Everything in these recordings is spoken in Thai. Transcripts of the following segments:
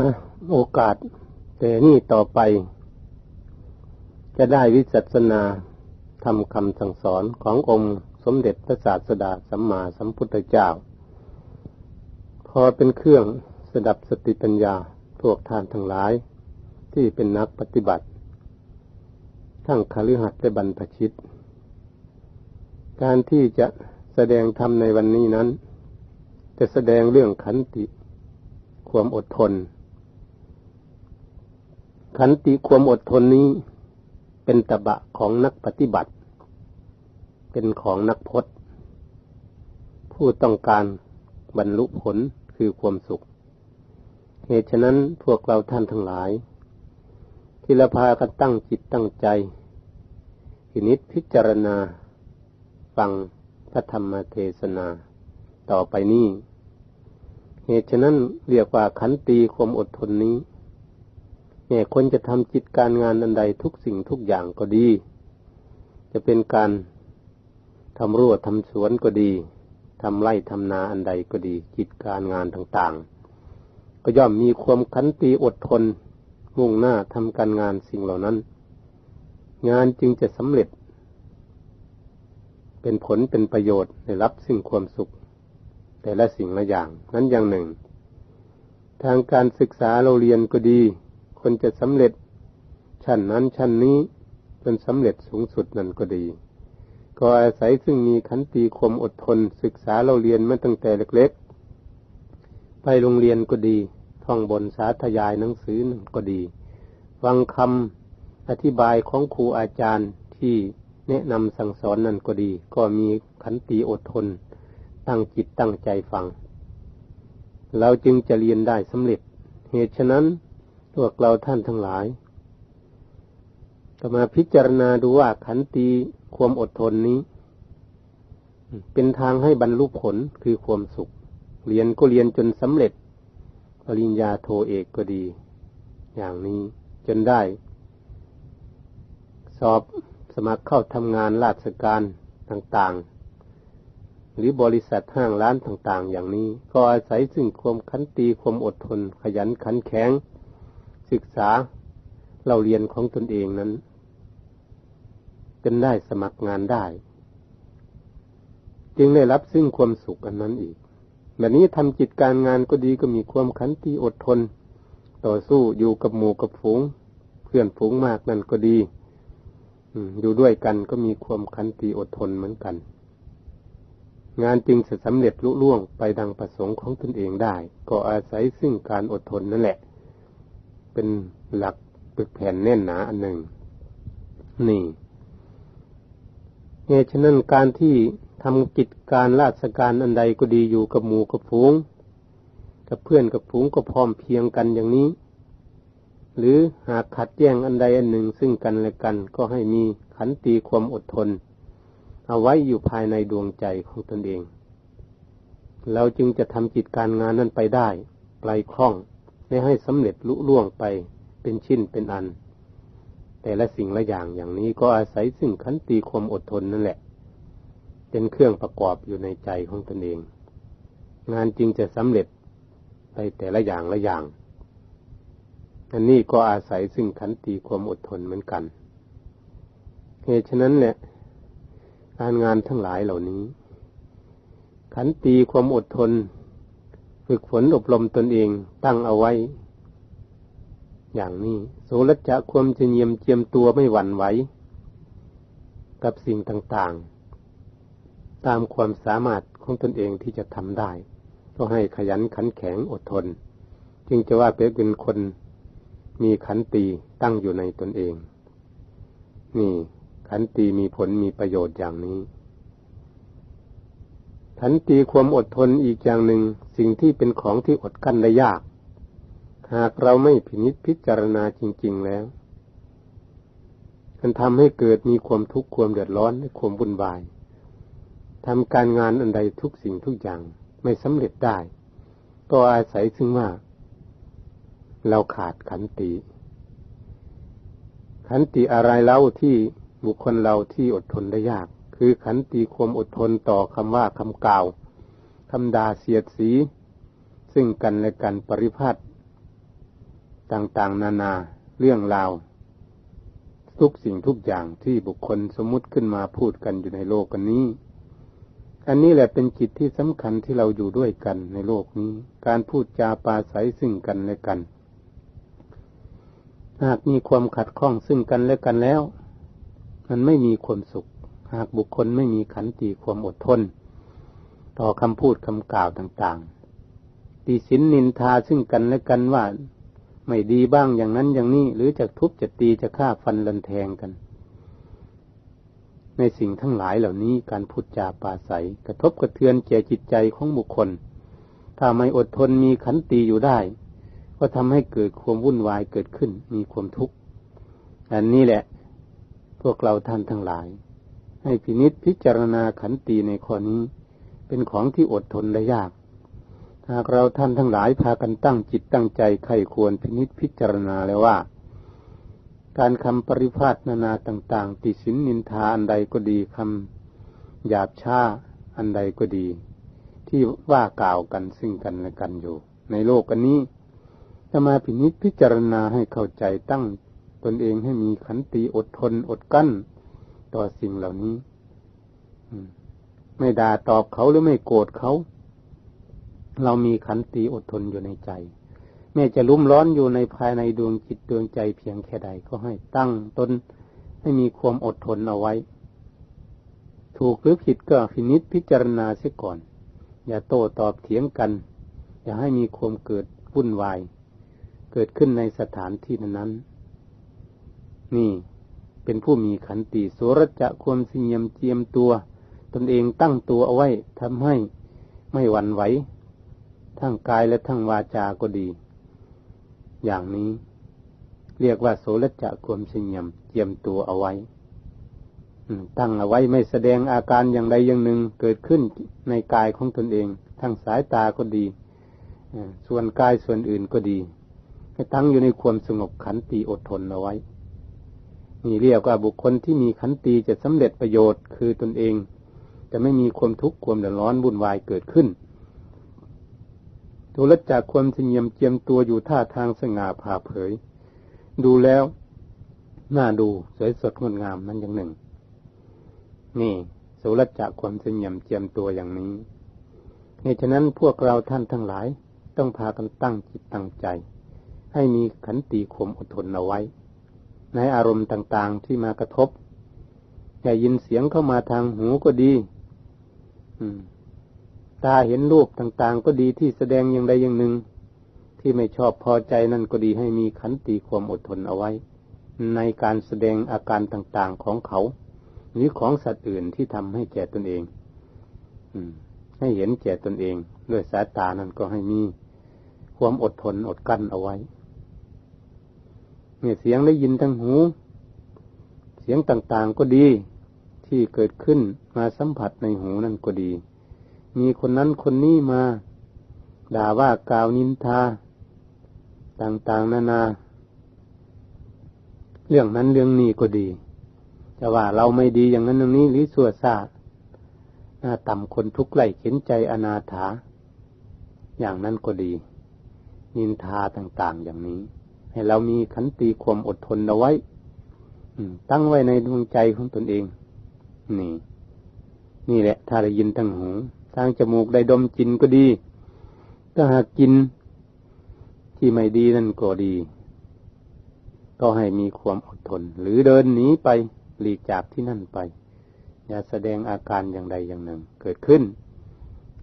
นะโอกาส แต่นี่ต่อไป จะได้วิจัสนาทำคำสั่งสอนขององค์สมเด็จพระศาสดาสัมมาสัมพุทธเจ้า พอเป็นเครื่องสดับสติปัญญาพวกท่านทั้งหลาย ที่เป็นนักปฏิบัติ ทั้งคฤหัสถ์และบรรพชิต การที่จะแสดงธรรมในวันนี้นั้น จะแสดงเรื่องขันติ ความอดทน ขันติความอดทนนี้เป็นตบะของนักปฏิบัติ เป็นของนักพจน์ ผู้ต้องการบรรลุผลคือความสุข เหตุฉะนั้นพวกเราท่านทั้งหลาย ที่ละพากันตั้งจิตตั้งใจพินิษพิจารณา ฟังพระธรรมเทศนา ต่อไปนี้ เหตุฉะนั้นเรียกว่าขันตีความอดทนนี้ แม่คนจะทำจิตการงานอันใดทุกสิ่งทุกอย่างก็ดี จะเป็นการทำรั้วทำสวนก็ดีทำไร่ทำนาอันใดก็ดีจิตการงานต่างๆ ก็ย่อมมีความขันตีอดทน มุ่งหน้าทำการงานสิ่งเหล่านั้น งานจึงจะสำเร็จ เป็นผลเป็นประโยชน์ได้รับซึ่งความสุข แต่ละสิ่งละอย่างนั้นอย่างหนึ่ง ทางการศึกษาเราเรียนก็ดี คนจะสำเร็จชั้นนั้นชั้นนี้จนสำเร็จสูงสุดนั่นก็ดี ก็อาศัยซึ่งมีขันติความอดทนศึกษาเราเรียนมาตั้งแต่เล็กๆ ไปโรงเรียนก็ดีท่องบนสาธยายหนังสือนั่นก็ดี ฟังคำอธิบายของครูอาจารย์ที่แนะนำสั่งสอนนั่นก็ดี ก็มีขันติอดทน ตั้งจิตตั้งใจฟัง เราจึงจะเรียนได้สำเร็จ เหตุฉะนั้น พวกเราท่านทั้งหลายก็มาพิจารณาดูว่าขันติความอดทนนี้ เป็นทางให้บรรลุผลคือความสุข เรียนก็เรียนจนสำเร็จ ปริญญาโทเอกก็ดี อย่างนี้จนได้ สอบสมัครเข้าทำงานราชการต่างๆ หรือบริษัทห้างร้านต่างๆ อย่างนี้ ก็อาศัยซึ่งความขันตีความอดทน ขยันขันแข็ง ศึกษาเราเรียนของตนเองนั้นจนได้สมัครงานได้ จึงได้รับซึ่งความสุขอันนั้นอีกแบบนี้ทำจิตการงานก็ดีก็มีความขันตีอดทน ต่อสู้อยู่กับหมู่กับฝูง เพื่อนฝูงมากนั่นก็ดีอยู่ด้วยกันก็มีความคันตีอดทนเหมือนกัน งานจึงจะสำเร็จลุล่วงไปดังประสงค์ของตนเองได้ ก็อาศัยซึ่งการอดทนนั่นแหละ เป็นหลักปึกแผ่นแน่นหนาอันหนึ่ง นี่เหตุฉะนั้นการที่ทำกิจการราชการอันใดก็ดีอยู่กับหมู่กับฝูง กับเพื่อนกับฝูงก็พร้อมเพียงกันอย่างนี้ หรือหากขัดแย้งอันใดอันหนึ่งซึ่งกันและกันก็ให้มีขันตีความอดทน เอาไว้อยู่ภายในดวงใจของตนเอง เราจึงจะทำจิตการงานนั้นไปได้ไกลคล่อง ไม่ให้สำเร็จลุล่วงไปเป็นชิ้นเป็นอัน แต่ละสิ่งละอย่างอย่างนี้ก็อาศัยซึ่งขันตีความอดทนนั่นแหละ เป็นเครื่องประกอบอยู่ในใจของตนเอง งานจึงจะสำเร็จไปแต่ละอย่างละอย่าง อันนี้ก็อาศัยซึ่งขันติความอดทนเหมือนกัน เหตุฉะนั้นเนี่ยการงานทั้งหลายเหล่านี้ ขันติความอดทน ฝึกฝนอบรมตนเองตั้งเอาไว้ อย่างนี้โสรจะความจะเยียมเจียมตัวไม่หวั่นไหวกับสิ่งต่างๆ ตามความสามารถของตนเองที่จะทำได้ ก็ให้ขยันขันแข็งอดทน จึงจะว่าเป็นคนมีขันตีตั้งอยู่ในตนเอง นี่ขันตีมีผลมีประโยชน์อย่างนี้ ขันตีความอดทนอีกอย่างหนึ่งสิ่งที่เป็นของที่อดกั้นได้ยาก หากเราไม่พินิจพิจารณาจริง ๆแล้ว มันทำให้เกิดมีความทุกข์ความเดือดร้อนความวุ่นวายทำการงานอันใดทุกสิ่งทุกอย่างไม่สำเร็จได้ ก็อาศัยซึ่งว่า เราขาดขันติ ขันติอะไรเล่าที่บุคคลเราที่อดทนได้ยาก คือขันติความอดทนต่อคำว่าคำกล่าวคำด่าเสียดสี ซึ่งกันและกันปริพัตต่างๆ นานาเรื่องราว ทุกสิ่งทุกอย่างที่บุคคลสมมุติขึ้นมาพูดกันอยู่ในโลกกันนี้ อันนี้แหละเป็นจิตที่สำคัญที่เราอยู่ด้วยกันในโลกนี้ การพูดจาปาศัยซึ่งกันและกัน หากมีความขัดข้องซึ่งกันและกันแล้ว มันไม่มีความสุข หากบุคคลไม่มีขันติความอดทน ต่อคำพูดคำกล่าวต่างๆตีสินนินทาซึ่งกันและกันว่าไม่ดีบ้างอย่างนั้นอย่างนี้ หรือจะทุบจะตีจะฆ่าฟันลันแทงกัน ในสิ่งทั้งหลายเหล่านี้การพูดจาปาศัย กระทบกระเทือนแก่จิตใจของบุคคล ถ้าไม่อดทนมีขันตีอยู่ได้ ก็ทำให้เกิดความวุ่นวายเกิดขึ้นมีความทุกข์อันนี้แหละ พวกเราท่านทั้งหลาย ให้พินิษพิจารณาขันตีในข้อนี้ เป็นของที่อดทนได้ยาก หากเราท่านทั้งหลายพากันตั้งจิตตั้งใจไข้ควรพินิษพิจารณาแล้วว่า การคำปริพาทนานาต่าง ๆ ติสินนินทาอันใดก็ดีคำหยาบช้าอันใดก็ดี ที่ว่ากล่าวกันซึ่งกันและกันอยู่ ในโลกอันนี้จะมาพินิษพิจารณาให้เข้าใจตั้งตนเองให้มีขันติอดทนอดกั้น ต่อสิ่งเหล่านี้ไม่ด่าตอบเขาหรือไม่โกรธเขา เรามีขันติอดทนอยู่ในใจ แม้จะลุ่มร้อนอยู่ในภายในดวงจิตดวงใจเพียงแค่ใดก็ให้ตั้งตนให้มีความอดทนเอาไว้ ถูกหรือผิดก็พินิษพิจารณาเสียก่อน อย่าโต้ตอบเถียงกัน อย่าให้มีความเกิดวุ่นวาย เกิดขึ้นในสถานที่นั้นนี่ เป็นผู้มีขันติโสรจะความเสียมเจียมตัว ตนเองตั้งตัวเอาไว้ทำให้ไม่หวั่นไหว ทั้งกายและทั้งวาจาก็ดี อย่างนี้ เรียกว่าโสรจะความเฉียมเจียมตัวเอาไว้ตั้งเอาไว้ไม่แสดงอาการอย่างใดอย่างหนึ่งเกิดขึ้นในกายของตนเอง ทั้งสายตาก็ดีส่วนกายส่วนอื่นก็ดีให้ตั้งอยู่ในความสงบขันติอดทนเอาไว้ นี่เรียกว่าบุคคลที่มีขันติจะสำเร็จประโยชน์คือตนเอง จะไม่มีความทุกข์ความเดือดร้อนวุ่นวายเกิดขึ้นตัวละจากความเงียมเจียมตัวอยู่ท่าทางสง่าผ่าเผย ดูแล้วน่าดูสวยสดงดงามนั้นอย่างหนึ่ง นี่สุรจากความเงียมเจียมตัวอย่างนี้ในฉะนั้นพวกเราท่านทั้งหลาย ต้องพากันตั้งจิตตั้งใจ ให้มีขันติข่มอดทนเอาไว้ ในอารมณ์ต่างๆที่มากระทบอย่ายินเสียงเข้ามาทางหูก็ดีตาเห็นรูปต่างๆ ก็ดีที่แสดงอย่างใดอย่างหนึ่ง ที่ไม่ชอบพอใจนั่นก็ดีให้มีขันติความอดทนเอาไว้ ในการแสดงอาการต่างๆของเขา หรือของสัตว์อื่นที่ทำให้แก่ตนเอง อืม ให้เห็นแก่ตนเอง ด้วยสายตานั้นก็ให้มีความอดทนอดกั้นเอาไว้ เนี่ยเสียงได้ยินทั้งหู เสียงต่างๆก็ดี ที่เกิดขึ้นมาสัมผัสในหูนั่นก็ดี มีคนนั้นคนนี้มา ด่าว่ากล่าวนินทา ต่างๆ นานา เรื่องนั้นเรื่องนี้ก็ดีจะว่าเราไม่ดีอย่างนั้นอย่างนี้หรือสัวซาหน้าต่ำคนทุกข์ไล่เข็นใจอนาถา อย่างนั้นก็ดี นินทาต่าง ๆ อย่างนี้ ให้เรามีขันติความอดทนเอาไว้ตั้งไว้ในดวงใจของตนเอง นี่ นี่แหละ ถ้าได้ยินตั้งหูทางจมูกได้ดมกินก็ดีถ้าหากกินที่ไม่ดีนั่นก็ดี ก็ให้มีความอดทน หรือเดินหนีไปหลีกจากที่นั่นไป อย่าแสดงอาการอย่างใดอย่างหนึ่ง เกิดขึ้น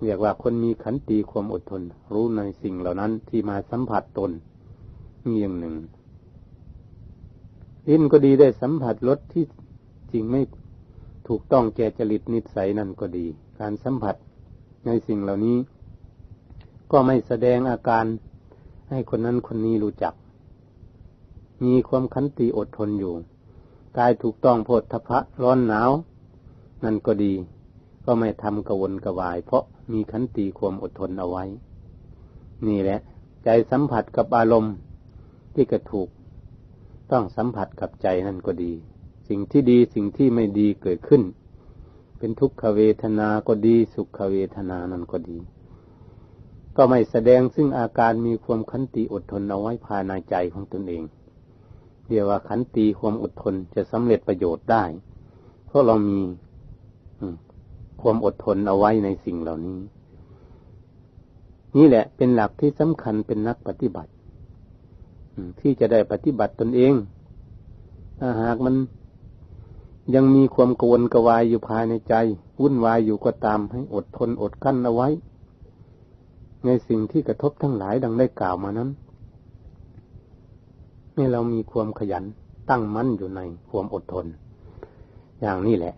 เรียกว่าคนมีขันติความอดทน รู้ในสิ่งเหล่านั้นที่มาสัมผัสตน มีอย่างหนึ่งลิ้นก็ดีได้สัมผัสรสที่จริงไม่ถูกต้องแก่จริตนิสัยนั่นก็ดี การสัมผัสในสิ่งเหล่านี้ ก็ไม่แสดงอาการให้คนนั้นคนนี้รู้จัก มีความขันติอดทนอยู่ กายถูกต้องโพธพะร้อนหนาว นั่นก็ดี ก็ไม่ทำกวนกระวาย เพราะมีขันติความอดทนเอาไว้ นี่แหละ ใจสัมผัสกับอารมณ์ ที่กระถูกต้องสัมผัสกับใจนั่นก็ดี สิ่งที่ดีสิ่งที่ไม่ดีเกิดขึ้น เป็นทุกขเวทนาก็ดี สุขเวทนานั่นก็ดี ก็ไม่แสดงซึ่งอาการมีความขันติอดทนเอาไว้ภายในใจของตนเองเรียกว่าขันติความอดทนจะสำเร็จประโยชน์ได้ เพราะเรามีความอดทนเอาไว้ในสิ่งเหล่านี้ นี่แหละเป็นหลักที่สำคัญเป็นนักปฏิบัติ ที่จะได้ปฏิบัติตนเอง ถ้าหากมันยังมีความกวนกวายอยู่ภายในใจ วุ่นวายอยู่ก็ตามให้อดทนอดกั้นเอาไว้ ในสิ่งที่กระทบทั้งหลายดังได้กล่าวมานั้นให้เรามีความขยันตั้งมั่นอยู่ในความอดทน อย่างนี้แหละ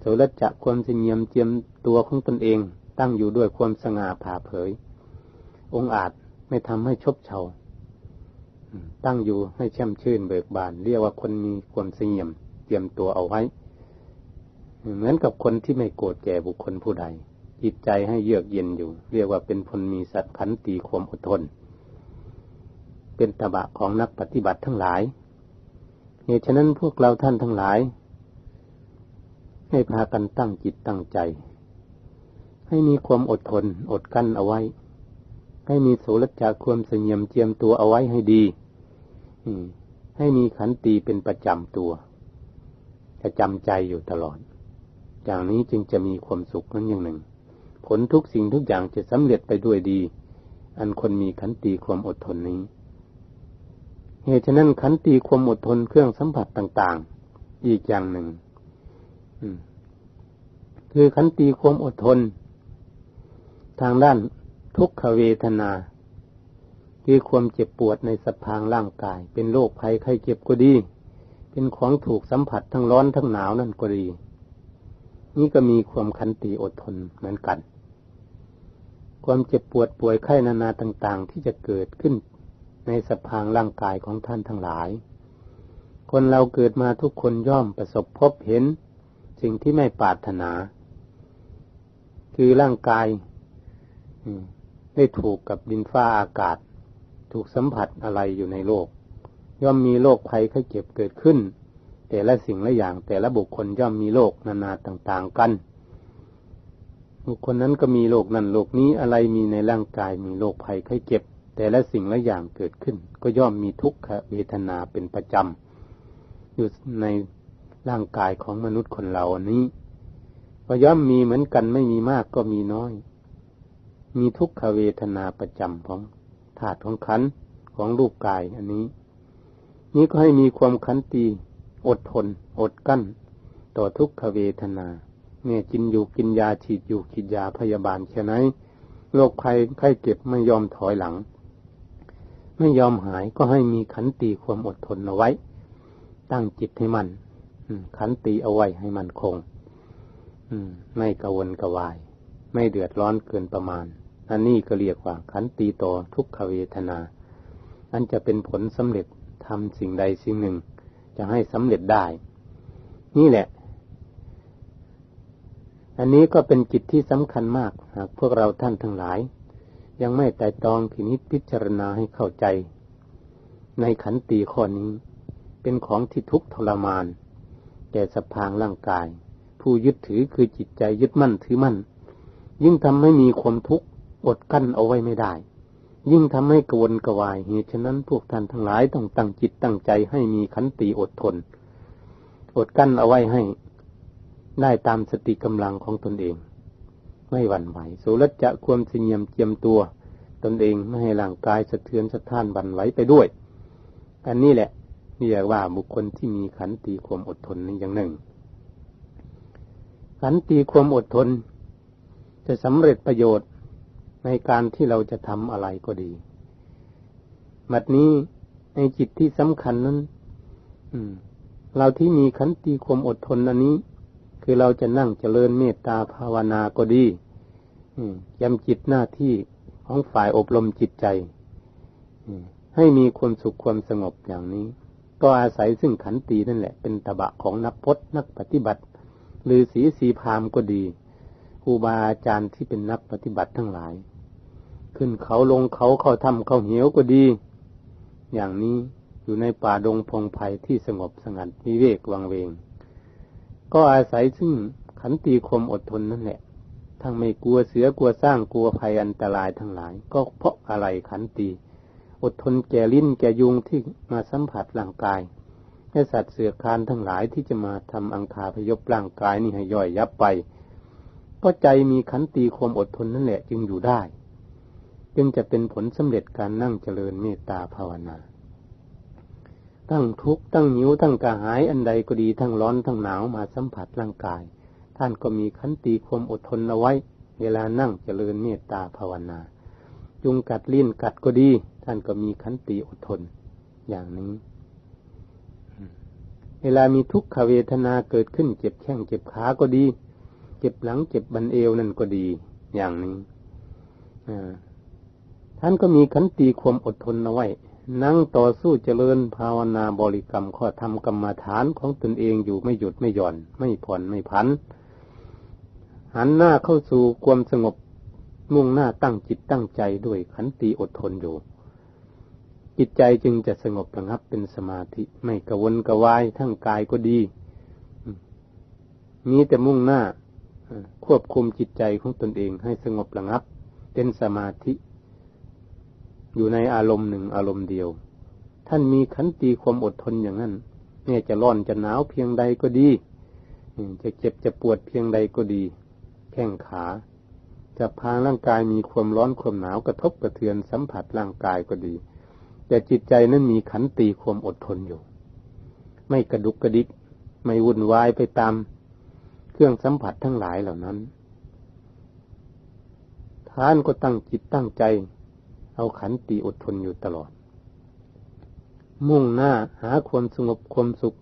โสรจะความเงียมเจียมตัวของตนเอง ตั้งอยู่ด้วยความสง่าผ่าเผย องอาจไม่ทำให้ชบเชา ตั้งอยู่ให้แช่มชื่นเบิกบาน เรียกว่าคนมีความเงียม เตรียมตัวเอาไว้ เหมือนกับคนที่ไม่โกรธแก่บุคคลผู้ใด จิตใจให้เยือกเย็นอยู่ เรียกว่าเป็นคนมีสัตว์ขันตีความอดทน เป็นตบะของนักปฏิบัติทั้งหลายเหตุฉะนั้นพวกเราท่านทั้งหลาย ให้พากันตั้งจิตตั้งใจ ให้มีความอดทน อดกั้นเอาไว้ ให้มีโสรจากความเสียมเจียมตัวเอาไว้ให้ดี ให้มีขันตีเป็นประจำตัวจะจำใจอยู่ตลอด อย่างนี้จึงจะมีความสุขนั้นอย่างหนึ่ง ผลทุกสิ่งทุกอย่างจะสำเร็จไปด้วยดี อันคนมีขันติความอดทนนี้ เหตุฉะนั้นขันติความอดทนเครื่องสัมผัสต่างๆ อีกอย่างหนึ่งคือขันติความอดทน ทางด้านทุกขเวทนา คือความเจ็บปวดในสภางร่างกาย เป็นโรคภัยไข้เจ็บก็ดี เป็นของถูกสัมผัสทั้งร้อนทั้งหนาวนั่นก็ดี นี่ก็มีความขันติอดทนเหมือนกัน ความเจ็บปวดป่วยไข้นานาต่างๆ ที่จะเกิดขึ้นในสภางร่างกายของท่านทั้งหลาย คนเราเกิดมาทุกคนย่อมประสบพบเห็น สิ่งที่ไม่ปรารถนา คือร่างกายได้ถูกกับดินฟ้าอากาศ ถูกสัมผัสอะไรอยู่ในโลก ย่อมมีโรคภัยไข้เจ็บเกิดขึ้น แต่ละสิ่งละอย่างแต่ละบุคคลย่อมมีโรคนานาต่างๆกัน บุคคลนั้นก็มีโรคนั้นโรคนี้อะไรมีในร่างกายมีโรคภัยไข้เจ็บ แต่ละสิ่งละอย่างเกิดขึ้น ก็ย่อมมีทุกขเวทนาเป็นประจำอยู่ในร่างกายของมนุษย์คนเราอันนี้ก็ย่อมมีเหมือนกันไม่มีมากก็มีน้อย มีทุกขเวทนาประจำของ ธาตุของขันของรูปกายอันนี้ นี้ก็ให้มีความขันตีอดทน อดกั้น ต่อทุกขเวทนาเนี่ยกินอยู่กินยาฉีดอยู่ฉีดยาพยาบาลแค่ไหนโรคภัยไข้เจ็บไม่ยอมถอยหลัง ไม่ยอมหายก็ให้มีขันตีความอดทนเอาไว้ ตั้งจิตให้มันขันตีเอาไว้ให้มันคงไม่กระวนกระวาย ไม่เดือดร้อนเกินประมาณ อันนี้ก็เรียกว่าขันตีต่อทุกขเวทนา อันจะเป็นผลสำเร็จทำสิ่งใดสิ่งหนึ่ง จะให้สำเร็จได้ นี่แหละ อันนี้ก็เป็นกิจที่สำคัญมากหากพวกเราท่านทั้งหลาย ยังไม่ไต่ตองทีนี้พิจารณาให้เข้าใจ ในขันตีข้อนี้ เป็นของที่ทุกทรมาน แก่สภางร่างกาย ผู้ยึดถือคือจิตใจยึดมั่นถือมั่น ยิ่งทำให้มีความทุกข์ อดกั้นเอาไว้ไม่ได้ ยิ่งทำให้กวนกวายเหตุฉะนั้นพวกท่านทั้งหลายต้องตั้งจิตตั้งใจให้มีขันติอดทน อดกั้นเอาไว้ให้ ได้ตามสติกำลังของตนเอง ไม่หวั่นไหวโสรจะความเสียมเจียมตัว ตนเองไม่ให้ร่างกายสะเทือนสะท้านบันไหวไปด้วย อันนี้แหละเรียกว่าบุคคลที่มีขันติความอดทนนี้อย่างหนึ่ง ขันติความอดทน จะสำเร็จประโยชน์ ในการที่เราจะทำอะไรก็ดีบัดนี้ในจิตที่สำคัญนั้นเราที่มีขันติความอดทนอันนี้ คือเราจะนั่งเจริญเมตตาภาวนาก็ดียำจิตหน้าที่ของฝ่ายอบรมจิตใจให้มีความสุขความสงบอย่างนี้ ก็อาศัยซึ่งขันตีนั่นแหละ เป็นตบะของนักพจนักปฏิบัติ หรือสีสีพามก็ดีครูบาอาจารย์ที่เป็นนักปฏิบัติทั้งหลาย ขึ้นเขาลงเขาเข้าถ้ำเข้าเหวก็ดี อย่างนี้อยู่ในป่าดงพงไพ่ที่สงบสงัดวิเวกวังเวง ก็อาศัยซึ่งขันตีคมอดทนนั่นแหละ ทั้งไม่กลัวเสือกลัวสร้างกลัวภัยอันตรายทั้งหลาย ก็เพราะอะไรขันตีอดทนแก่ลิ้นแก่ยุงที่มาสัมผัสร่างกายให้สัตว์เสือคานทั้งหลายที่จะมาทำอังคาพยพร่างกายนี่ให้ย่อยยับไป ก็ใจมีขันตีความอดทนนั่นแหละจึงอยู่ได้ จึงจะเป็นผลสำเร็จการนั่งเจริญเมตตาภาวนา ตั้งทุกข์ตั้งหิวตั้งกระหายอันใดก็ดีทั้งร้อนทั้งหนาวมาสัมผัสร่างกาย ท่านก็มีขันตีความอดทนเอาไว้ เวลานั่งเจริญเมตตาภาวนา จุงกัดลิ้นกัดก็ดี ท่านก็มีขันตีอดทน อย่างนี้ เวลามีทุกขเวทนาเกิดขึ้นเจ็บแข้งเจ็บขาก็ดี เจ็บหลังเจ็บบันเอวนั่นก็ดี อย่างนี้ ท่านก็มีขันตีความอดทนเอาไว้ นั่งต่อสู้เจริญภาวนาบริกรรมข้อธรรมกรรมฐานของตนเองอยู่ไม่หยุดไม่หย่อน ไม่ผ่อนไม่พัน หันหน้าเข้าสู่ความสงบมุ่งหน้าตั้งจิตตั้งใจด้วยขันตีอดทนอยู่ จิตใจจึงจะสงบระงับเป็นสมาธิไม่กระวนกระวายทั้งกายก็ดีมีแต่มุ่งหน้าควบคุมจิตใจของตนเองให้สงบระงับ เป็นสมาธิ อยู่ในอารมณ์หนึ่งอารมณ์เดียว ท่านมีขันตีความอดทนอย่างนั้นแม้จะร้อนจะหนาวเพียงใดก็ดีจะเจ็บจะปวดเพียงใดก็ดี แข้งขา จะพาร่างกายมีความร้อนความหนาวกระทบกระเทือนสัมผัสร่างกายก็ดี แต่จิตใจนั้นมีขันตีความอดทนอยู่ ไม่กระดุกกระดิก ไม่วุ่นวายไปตาม เครื่องสัมผัสทั้งหลายเหล่านั้น ท่านก็ตั้งจิตตั้งใจ เอาขันตีอดทนอยู่ตลอด มุ่งหน้าหาความสงบความสุข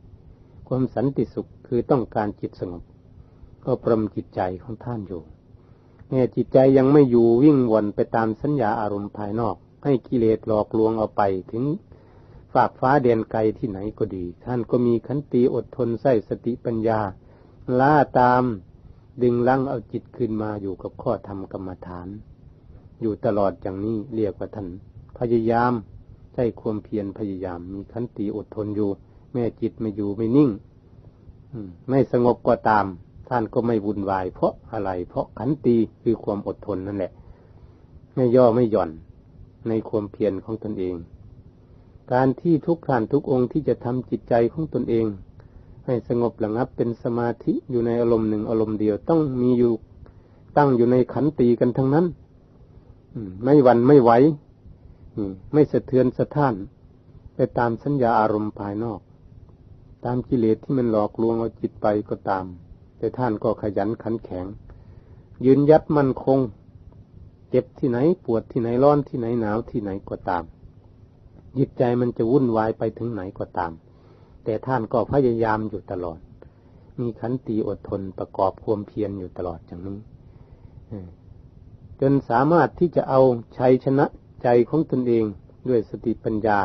ความสันติสุขคือต้องการจิตสงบ ก็ปรมจิตใจของท่านอยู่เนี่ยจิตใจยังไม่อยู่วิ่งวนไปตามสัญญาอารมณ์ภายนอก ให้กิเลสหลอกลวงเอาไปถึงฝากฟ้าเดียนไกลที่ไหนก็ดี ท่านก็มีขันติอดทนใส่สติปัญญา ล่าตามดึงลังเอาจิตขึ้นมาอยู่กับข้อธรรมกรรมฐาน อยู่ตลอดอย่างนี้เรียกว่าท่านพยายามใช้ความเพียรพยายาม มีขันติอดทนอยู่ แม่จิตไม่อยู่ไม่นิ่งไม่สงบก็ตาม ท่านก็ไม่วุ่นวาย เพราะอะไร เพราะขันติคือความอดทนนั่นแหละ ไม่ย่อไม่หย่อนในความเพียรของตนเอง การที่ทุกท่านทุกองค์ที่จะทำจิตใจของตนเอง ให้สงบระงับเป็นสมาธิอยู่ในอารมณ์หนึ่งอารมณ์เดียวต้องมีอยู่ตั้งอยู่ในขันตีกันทั้งนั้น ไม่หวั่นไม่ไหวไม่สะเทือนสะท้าน ไปตามสัญญาอารมณ์ภายนอก ตามกิเลสที่มันหลอกลวงเอาจิตไปก็ตาม แต่ท่านก็ขยันขันแข็ง ยืนยัดมั่นคง เจ็บที่ไหนปวดที่ไหนร้อนที่ไหนหนาวที่ไหนก็ตาม จิตใจมันจะวุ่นวายไปถึงไหนก็ตาม แต่ท่านก็พยายามอยู่ตลอด มีขันติอดทนประกอบความเพียรอยู่ตลอดอย่างนี้ จนสามารถที่จะเอาชัยชนะใจของตนเองด้วยสติปัญญา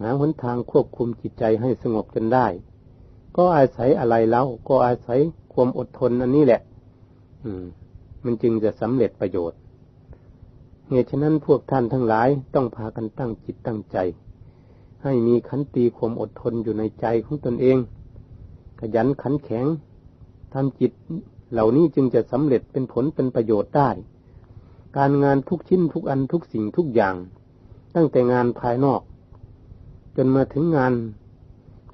หาหนทางควบคุมจิตใจให้สงบจนได้ ก็อาศัยอะไรแล้วก็อาศัยความอดทนอันนี้แหละ อืม มันจึงจะสำเร็จประโยชน์เหตุฉะนั้นพวกท่านทั้งหลายต้องพากันตั้งจิตตั้งใจ ให้มีขันตีความอดทนอยู่ในใจของตนเอง ขยันขันแข็งทำจิตเหล่านี้จึงจะสำเร็จเป็นผลเป็นประโยชน์ได้ การงานทุกชิ้นทุกอันทุกสิ่งทุกอย่าง ตั้งแต่งานภายนอก จนมาถึงงาน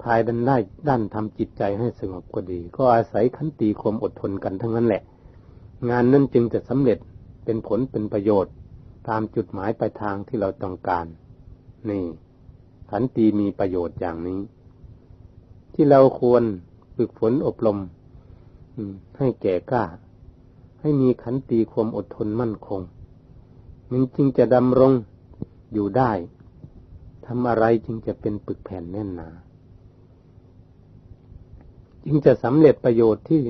ภายดันได้ด้านทำจิตใจให้สงบก็ดี ก็อาศัยขันตีความอดทนกันทั้งนั้นแหละ งานนั้นจึงจะสำเร็จเป็นผลเป็นประโยชน์ ตามจุดหมายปลายทางที่เราต้องการ นี่ขันตีมีประโยชน์อย่างนี้ ที่เราควรฝึกฝนอบรมให้แก่กล้า ให้มีขันตีความอดทนมั่นคง มันจึงจะดำรงอยู่ได้ทำอะไรจึงจะเป็นปึกแผ่นแน่นหนา จึงจะสำเร็จประโยชน์ที่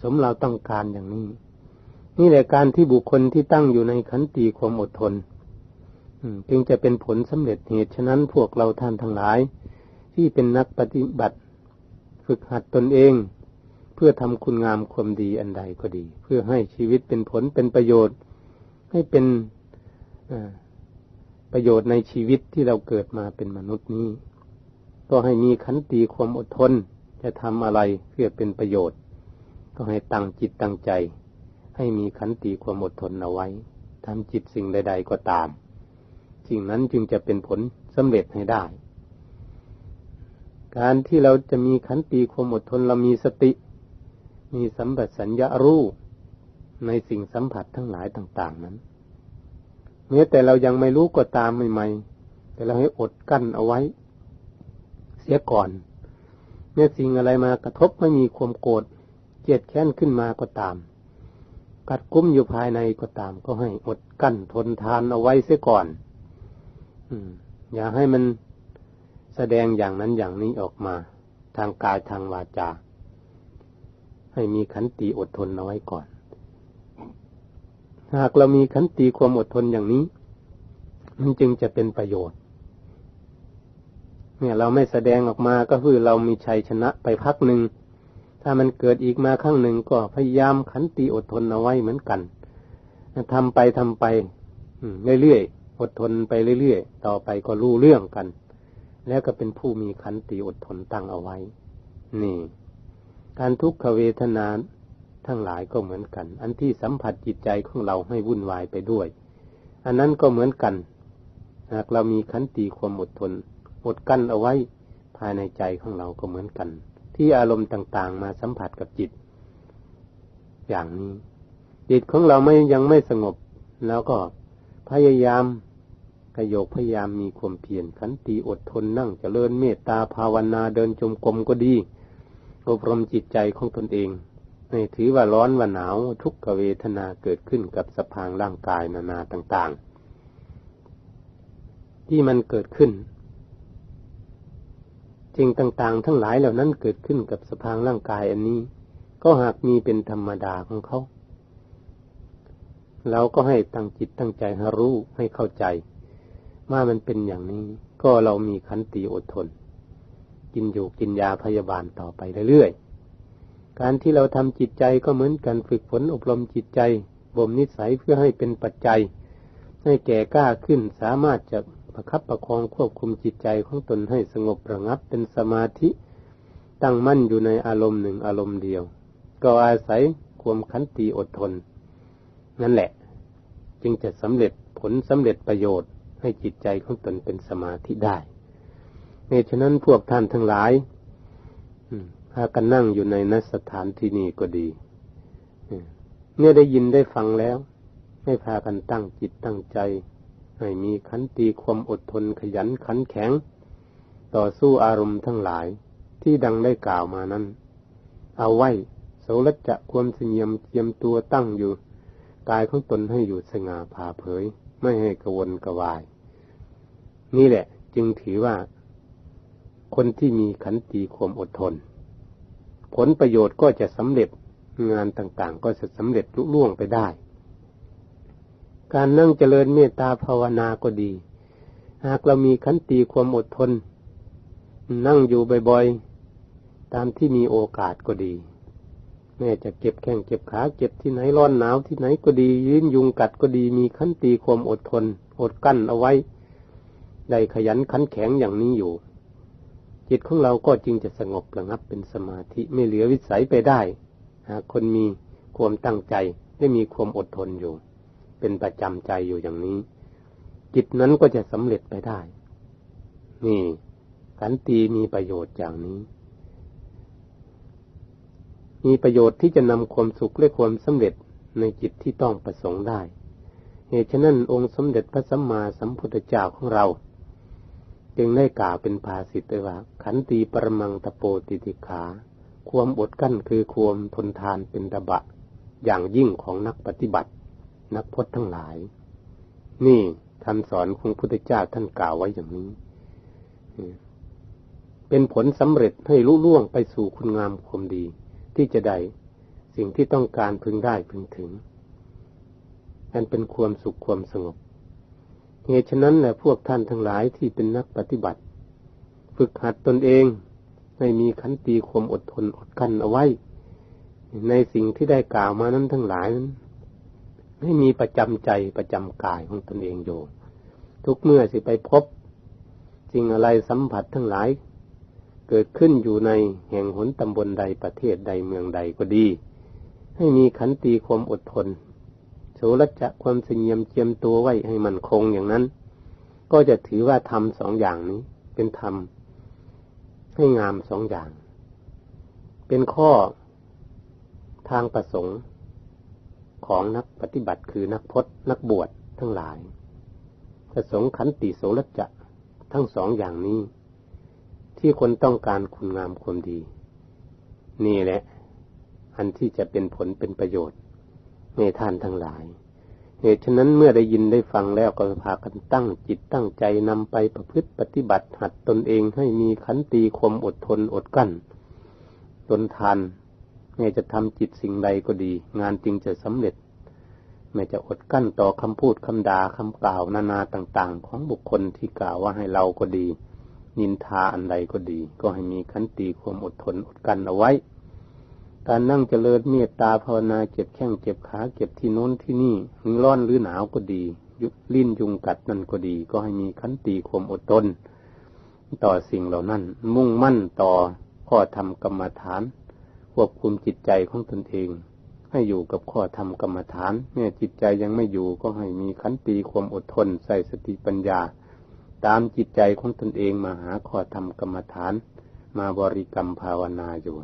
สมเราต้องการอย่างนี้ นี่แหละการที่บุคคลที่ตั้งอยู่ในขันติความอดทนจึงจะเป็นผลสำเร็จเหตุฉะนั้นพวกเราท่านทั้งหลาย ที่เป็นนักปฏิบัติ ฝึกหัดตนเอง พื่อทำคุณงามความดีอันใดก็ดี เพื่อให้ชีวิตเป็นผลเป็นประโยชน์ ให้เป็นประโยชน์ในชีวิตที่เราเกิดมาเป็นมนุษย์นี้ ก็ให้มีขันติความอดทน จะทำอะไรเพื่อเป็นประโยชน์ ก็ให้ตั้งจิตตั้งใจ ให้มีขันติความอดทนเอาไว้ทำจิตสิ่งใด ๆก็ตามสิ่งนั้นจึงจะเป็นผลสำเร็จให้ได้ การที่เราจะมีขันติความอดทนเรามีสติ มีสัมปสัญญารู้ในสิ่งสัมผัสทั้งหลายต่าง ๆ นั้นแม้แต่เรายังไม่รู้ก็ตามใหม่ๆ แต่เราให้อดกั้นเอาไว้ เสียก่อนเมื่อสิ่งอะไรมากระทบไม่มีความโกรธเจียดแค้นขึ้นมาก็ตาม กัดกุ้มอยู่ภายในก็ตาม ก็ให้อดกั้นทนทานเอาไว้เสียก่อน อืม อย่าให้มันแสดงอย่างนั้นอย่างนี้ออกมา ทางกายทางวาจา ให้มีขันติอดทนเอาไว้ก่อน หากเรามีขันติความอดทนอย่างนี้ มันจึงจะเป็นประโยชน์ เนี่ย เราไม่แสดงออกมาก็คือเรามีชัยชนะไปพักหนึ่ง ถ้ามันเกิดอีกมาข้างหนึ่งก็พยายามขันติอดทนเอาไว้เหมือนกันทำไปทำไปเรื่อยๆอดทนไปเรื่อยๆต่อไปก็รู้เรื่องกัน แล้วก็เป็นผู้มีขันติอดทนตั้งเอาไว้ นี่ การทุกขเวทนาทั้งหลายก็เหมือนกัน อันที่สัมผัสจิตใจของเราให้วุ่นวายไปด้วย อันนั้นก็เหมือนกัน หากเรามีขันติความอดทนอดกั้นเอาไว้ภายในใจของเราก็เหมือนกัน ที่อารมณ์ต่างๆ มาสัมผัสกับจิต อย่างนี้จิตของเราไม่ยังไม่สงบ แล้วก็พยายามกระโยกพยายามมีความเพียรขันติอดทนนั่งจเจริญเมตตาภาวนาเดินจมกรมก็ดี อบรมจิตใจของตนเองไม่ถือว่าร้อนว่าหนาวทุกขเวทนาเกิดขึ้นกับสภางร่างกายนานาต่างๆ ที่มันเกิดขึ้นสิ่งต่างๆ ทั้งหลายเหล่านั้นเกิดขึ้นกับสภางร่างกายอันนี้ ก็หากมีเป็นธรรมดาของเขา เราก็ให้ตั้งจิตตั้งใจให้รู้ให้เข้าใจ ว่ามันเป็นอย่างนี้ ก็เรามีขันติอดทน กินอยู่กินยาพยาบาลต่อไปเรื่อยๆ การที่เราทำจิตใจก็เหมือนกันฝึกฝนอบรมจิตใจบ่มนิสัยเพื่อให้เป็นปัจจัย ให้แก่กล้าขึ้นสามารถจะประคับประคองควบคุมจิตใจของตนให้สงบระงับเป็นสมาธิ ตั้งมั่นอยู่ในอารมณ์หนึ่งอารมณ์เดียว ก็อาศัยความขันติอดทน นั่นแหละ จึงจะสำเร็จผลสำเร็จประโยชน์ให้จิตใจของตนเป็นสมาธิได้ เหตุฉะนั้นพวกท่านทั้งหลายพากันนั่งอยู่ในนสถานที่นี้ก็ดีเมื่อได้ยินได้ฟังแล้ว ให้พากันตั้งจิตตั้งใจ ให้มีขันติความอดทนขยันขันแข็ง ต่อสู้อารมณ์ทั้งหลายที่ดังได้กล่าวมานั้น เอาไว้โสรจะความเสียมเจียมตัวตั้งอยู่กายของตนให้อยู่สง่าผ่าเผย ไม่ให้กระวนกระวาย นี่แหละ จึงถือว่า คนที่มีขันติความอดทน ผลประโยชน์ก็จะสำเร็จงานต่างๆ ก็จะสำเร็จลุล่วงไปได้ การนั่งเจริญเมตตาภาวนาก็ดี หากเรามีขันติความอดทน นั่งอยู่บ่อยๆ ตามที่มีโอกาสก็ดีแม่จะเก็บแข้งเก็บขาเก็บที่ไหนร้อนหนาวที่ไหนก็ดียืนยุงกัดก็ดีมีขันติความอดทน อดกั้นเอาไว้ ได้ขยันขันแข็งอย่างนี้อยู่ จิตของเราก็จึงจะสงบระงับเป็นสมาธิไม่เหลือวิสัยไปได้ หากคนมีความตั้งใจได้มีความอดทนอยู่ เป็นประจำใจอยู่อย่างนี้ จิตนั้นก็จะสำเร็จไปได้ นี่ขันตีมีประโยชน์อย่างนี้ มีประโยชน์ที่จะนำความสุขและความสำเร็จในจิตที่ต้องประสงค์ได้เหตุฉะนั้นองค์สมเด็จพระสัมมาสัมพุทธเจ้าของเรา จึงได้กล่าวเป็นภาษิตไว้ว่า ขันตีปรมังตะโปติติขา ความอดกั้นคือความทนทานเป็นตบะ อย่างยิ่งของนักปฏิบัติ นักพจน์ทั้งหลาย นี่คำสอนของพุทธเจ้าท่านกล่าวไว้อย่างนี้ เป็นผลสำเร็จให้ลุล่วงไปสู่คุณงามความดี ที่จะได้สิ่งที่ต้องการพึงได้พึงถึงอันเป็นความสุขความสงบ เหตุฉะนั้นแหละพวกท่านทั้งหลายที่เป็นนักปฏิบัติ ฝึกหัดตนเองให้มีขันติความอดทนอดกั้นเอาไว้ ในสิ่งที่ได้กล่าวมานั้นทั้งหลายนั้นให้มีประจำใจประจำกายของตนเองอยู่ทุกเมื่อสิไปพบสิ่งอะไรสัมผัสทั้งหลาย เกิดขึ้นอยู่ในแห่งหนตำบลใดประเทศใดเมืองใดก็ดี ให้มีขันติความอดทน โสรจะความเสงี่ยมเจียมตัวไว้ให้มันคงอย่างนั้น ก็จะถือว่าทำสองอย่างนี้ เป็นธรรมให้งามสองอย่าง เป็นข้อทางประสงค์ของนักปฏิบัติคือนักพจนักบวชทั้งหลาย ประสงค์ขันติโสรจะทั้งสองอย่างนี้ ที่คนต้องการคุณงามความดี นี่แหละ อันที่จะเป็นผลเป็นประโยชน์ นท่านทั้งหลายเหตุฉะนั้นเมื่อได้ยินได้ฟังแล้วก็พากันตั้งจิตตั้งใจนำไปประพฤติปฏิบัติหัดตนเองให้มีขันติความอดทนอดกั้นตนทานแม้จะทำจิตสิ่งใดก็ดี งานจึงจะสำเร็จแม้จะอดกั้นต่อคำพูดคำด่าคำกล่าวนานาต่างๆ ของบุคคลที่กล่าวว่าให้เราก็ดี นินทาอันใดก็ดี ก็ให้มีขันติความอดทนอดกั้นเอาไว้ การนั่งเจริญเมตตาภาวนาเจ็บแข้งเจ็บขาเจ็บที่โน้นที่นี่หรือร้อนหรือหนาวก็ดี ยุลิ้นยุงกัดนั่นก็ดี ก็ให้มีขันติข่มอดทนต่อสิ่งเหล่านั้น มุ่งมั่นต่อข้อธรรมกรรมฐานควบคุมจิตใจของตนเอง ให้อยู่กับข้อธรรมกรรมฐานเมื่อจิตใจยังไม่อยู่ก็ให้มีขันติความอดทน ใส่สติปัญญา ตามจิตใจของตนเองมาหาข้อธรรมกรรมฐาน มาบริกรรมภาวนาอยู่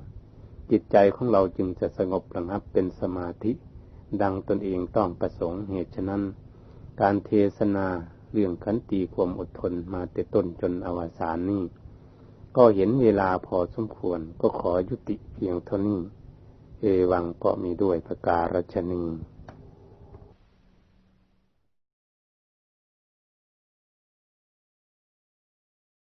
จิตใจของเราจึงจะสงบระงับเป็นสมาธิ ดังตนเองต้องประสงค์เหตุฉะนั้น การเทศนาเรื่องขันติความอดทนมาแต่ต้นจนอวสานนี้ก็เห็นเวลาพอสมควรก็ขอยุติเพียงเท่านี้ เอวังก็มีด้วยประการชนี